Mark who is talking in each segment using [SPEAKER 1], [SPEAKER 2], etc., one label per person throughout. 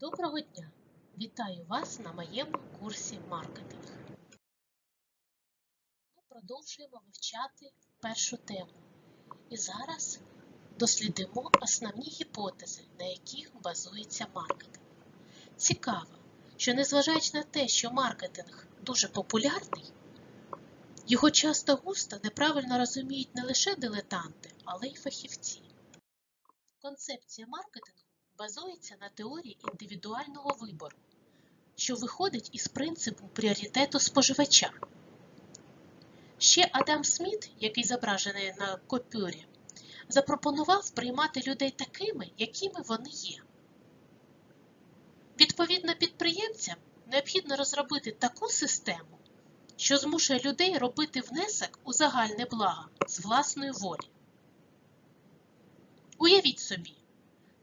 [SPEAKER 1] Доброго дня! Вітаю вас на моєму курсі маркетинг. Ми продовжуємо вивчати першу тему. І зараз дослідимо основні гіпотези, на яких базується маркетинг. Цікаво, що незважаючи на те, що маркетинг дуже популярний, його часто густо неправильно розуміють не лише дилетанти, але й фахівці. Концепція маркетингу базується на теорії індивідуального вибору, що виходить із принципу пріоритету споживача. Ще Адам Сміт, який зображений на купюрі, запропонував приймати людей такими, якими вони є. Відповідно підприємцям необхідно розробити таку систему, що змушує людей робити внесок у загальне благо з власної волі. Уявіть собі,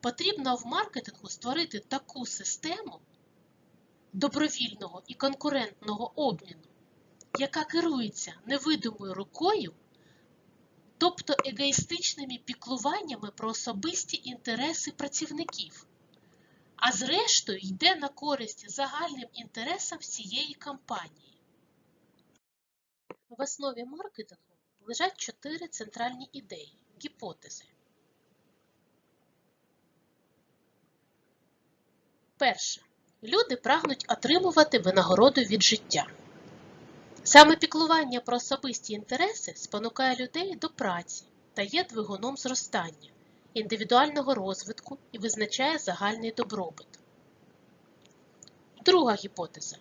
[SPEAKER 1] потрібно в маркетингу створити таку систему добровільного і конкурентного обміну, яка керується невидимою рукою, тобто егоїстичними піклуваннями про особисті інтереси працівників, а зрештою йде на користь загальним інтересам всієї компанії. В основі маркетингу лежать чотири центральні ідеї, гіпотези. Перше. Люди прагнуть отримувати винагороду від життя. Саме піклування про особисті інтереси спонукає людей до праці та є двигуном зростання, індивідуального розвитку і визначає загальний добробут. Друга гіпотеза.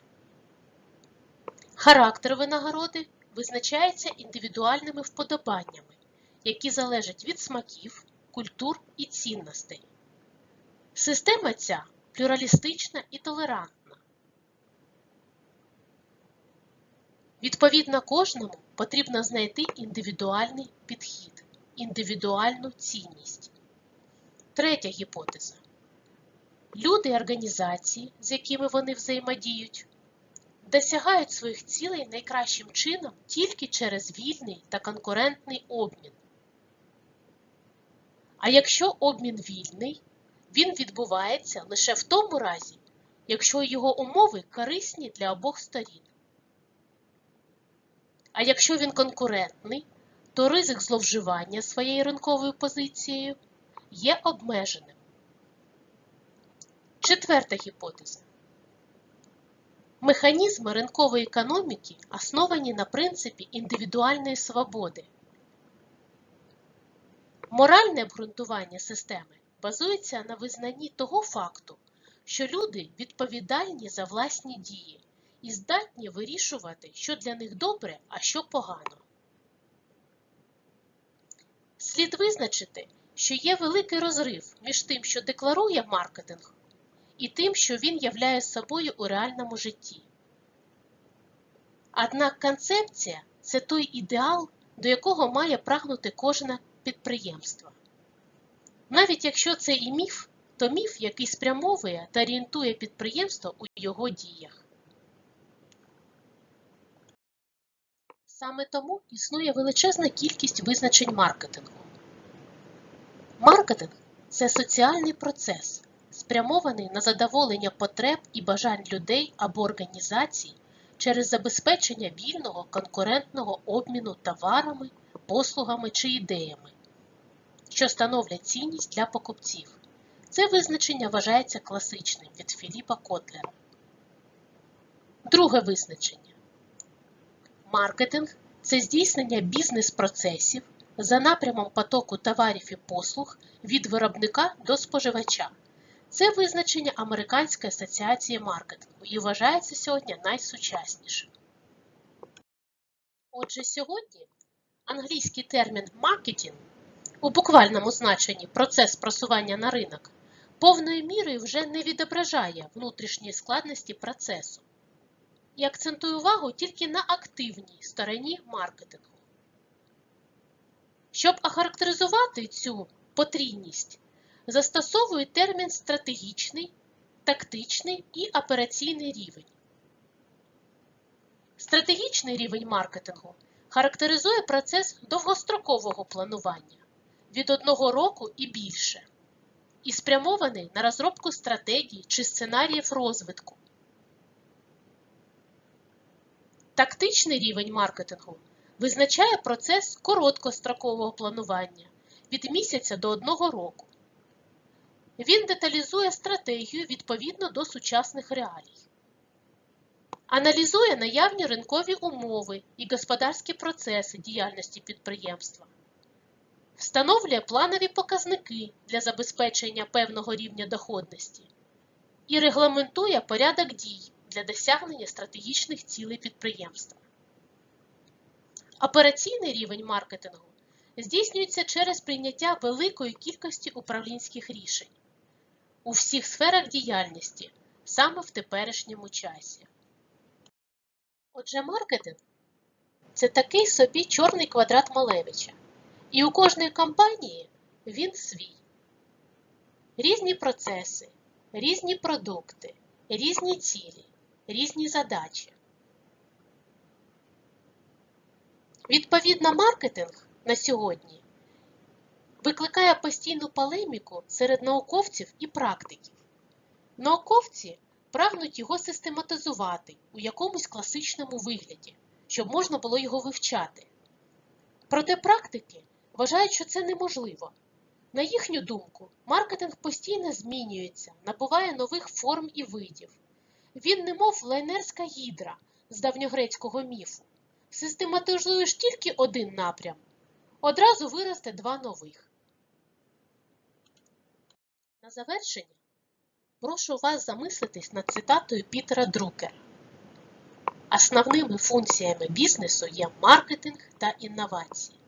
[SPEAKER 1] Характер винагороди визначається індивідуальними вподобаннями, які залежать від смаків, культур і цінностей. Система ця плюралістична і толерантна. Відповідно кожному потрібно знайти індивідуальний підхід, індивідуальну цінність. Третя гіпотеза. Люди і організації, з якими вони взаємодіють, досягають своїх цілей найкращим чином тільки через вільний та конкурентний обмін. А якщо обмін вільний, він відбувається лише в тому разі, якщо його умови корисні для обох сторін. А якщо він конкурентний, то ризик зловживання своєю ринковою позицією є обмеженим. Четверта гіпотеза. Механізми ринкової економіки основані на принципі індивідуальної свободи. Моральне обґрунтування системи базується на визнанні того факту, що люди відповідальні за власні дії і здатні вирішувати, що для них добре, а що погано. Слід визначити, що є великий розрив між тим, що декларує маркетинг, і тим, що він являє собою у реальному житті. Однак концепція це той ідеал, до якого має прагнути кожне підприємство. Навіть якщо це і міф, то міф, який спрямовує та орієнтує підприємство у його діях. Саме тому існує величезна кількість визначень маркетингу. Маркетинг це соціальний процес, спрямований на задоволення потреб і бажань людей або організацій через забезпечення вільного конкурентного обміну товарами, послугами чи ідеями що становлять цінність для покупців. Це визначення вважається класичним від Філіпа Котлера. Друге визначення. Маркетинг це здійснення бізнес-процесів за напрямом потоку товарів і послуг від виробника до споживача. Це визначення Американської асоціації маркетингу і вважається сьогодні найсучаснішим. Отже, сьогодні англійський термін маркетинг у буквальному значенні процес просування на ринок повною мірою вже не відображає внутрішньої складності процесу і акцентує увагу тільки на активній стороні маркетингу. Щоб охарактеризувати цю потрійність, застосовують термін стратегічний, тактичний і операційний рівень. Стратегічний рівень маркетингу характеризує процес довгострокового планування від одного року і більше. і спрямований на розробку стратегій чи сценаріїв розвитку. Тактичний рівень маркетингу визначає процес короткострокового планування від місяця до одного року. Він деталізує стратегію відповідно до сучасних реалій. Аналізує наявні ринкові умови і господарські процеси діяльності підприємства. Встановлює планові показники для забезпечення певного рівня доходності і регламентує порядок дій для досягнення стратегічних цілей підприємства. Операційний рівень маркетингу здійснюється через прийняття великої кількості управлінських рішень у всіх сферах діяльності саме в теперішньому часі. Отже, маркетинг це такий собі чорний квадрат Малевича, і у кожної компанії він свій. Різні процеси, різні продукти, різні цілі, різні задачі. Відповідно, маркетинг на сьогодні викликає постійну полеміку серед науковців і практиків. Науковці прагнуть його систематизувати у якомусь класичному вигляді, щоб можна було його вивчати. Проте практики вважають, що це неможливо. На їхню думку, маркетинг постійно змінюється, набуває нових форм і видів. Він немов лайнерська гідра з давньогрецького міфу. Систематизуєш тільки один напрям, одразу виросте два нових. На завершення прошу вас замислитись над цитатою Пітера Друкера. Основними функціями бізнесу є маркетинг та інновації.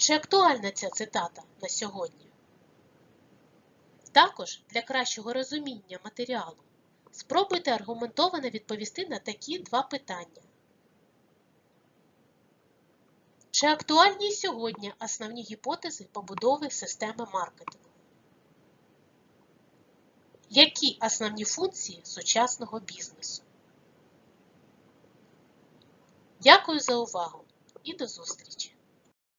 [SPEAKER 1] Чи актуальна ця цитата на сьогодні? Також для кращого розуміння матеріалу спробуйте аргументовано відповісти на такі два питання. Чи актуальні сьогодні основні гіпотези побудови системи маркетингу? Які основні функції сучасного бізнесу? Дякую за увагу і до зустрічі!